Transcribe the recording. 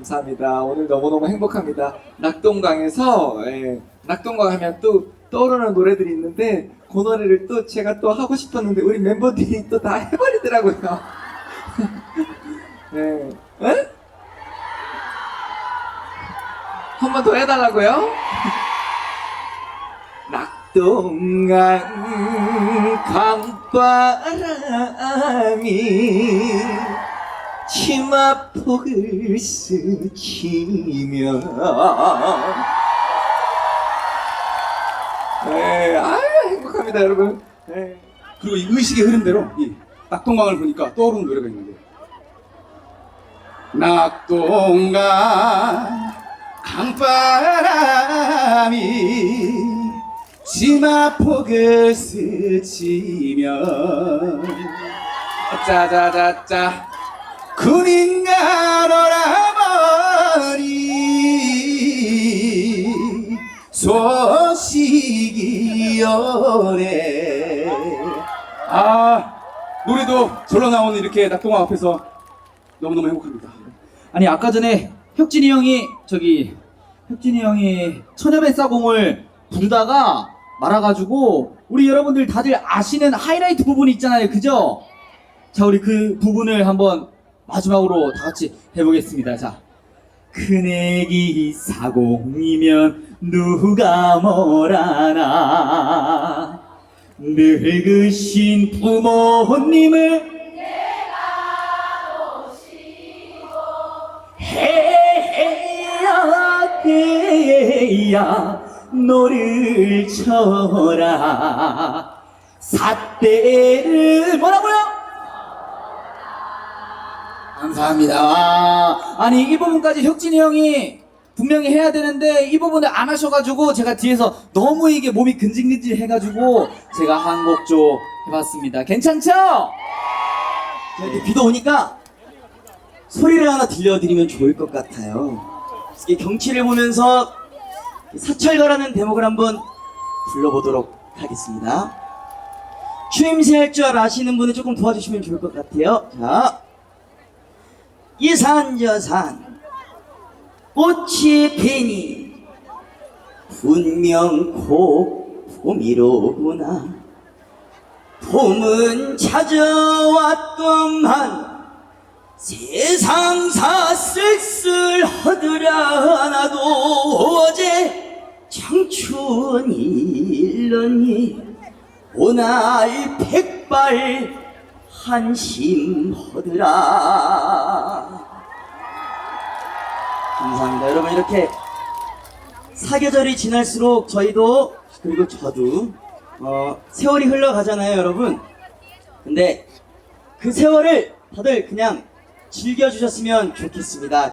감사합니다. 오늘 너무너무 행복합니다. 낙동강에서 예, 낙동강 하면 또 떠오르는 노래들이 있는데 그 노래를 또 제가 또 하고 싶었는데 우리 멤버들이 또 다 해버리더라고요. 네. 에? 한번 더 해달라고요? 낙동강 강바람이 치마 폭을 스치며 네, 아유 행복합니다 여러분. 네. 그리고 이 의식의 흐름대로 이 낙동강을 보니까 떠오르는 노래가 있는데. 낙동강 강바람이 치마 폭을 스치며 짜자자자 군인가 너라버니 소식이 오래 아 노래도 절로 나오는 이렇게 낙동강 앞에서 너무너무 행복합니다. 아니 아까 전에 혁진이 형이 저기 혁진이 형이 천엽의 싸공을 부르다가 말아가지고 우리 여러분들 다들 아시는 하이라이트 부분이 있잖아요. 그죠? 자 우리 그 부분을 한번 마지막으로 다 같이 해보겠습니다. 자 큰 애기 사공이면 누가 뭐라나? 늙으신 부모님을 해야 해야 노를 쳐라. 사대를 뭐라고요? 감사합니다. 와, 아니 이 부분까지 혁진이 형이 분명히 해야 되는데 이 부분을 안 하셔가지고 제가 뒤에서 너무 이게 몸이 근질근질 해가지고 제가 한 곡 좀 해봤습니다. 괜찮죠? 자, 이렇게 비도 오니까 소리를 하나 들려드리면 좋을 것 같아요. 이 경치를 보면서 사철가라는 대목을 한번 불러보도록 하겠습니다. 추임새 할 줄 아시는 분은 조금 도와주시면 좋을 것 같아요. 자, 이산 저산 꽃이 피니 분명 곧 봄이로구나. 봄은 찾아왔건만 세상 사 쓸쓸하더라 나도 어제 청춘이 일러니 오날 백발 한심하더라 감사합니다. 여러분 이렇게 사계절이 지날수록 저희도 그리고 저도 어, 세월이 흘러가잖아요 여러분. 근데 그 세월을 다들 그냥 즐겨주셨으면 좋겠습니다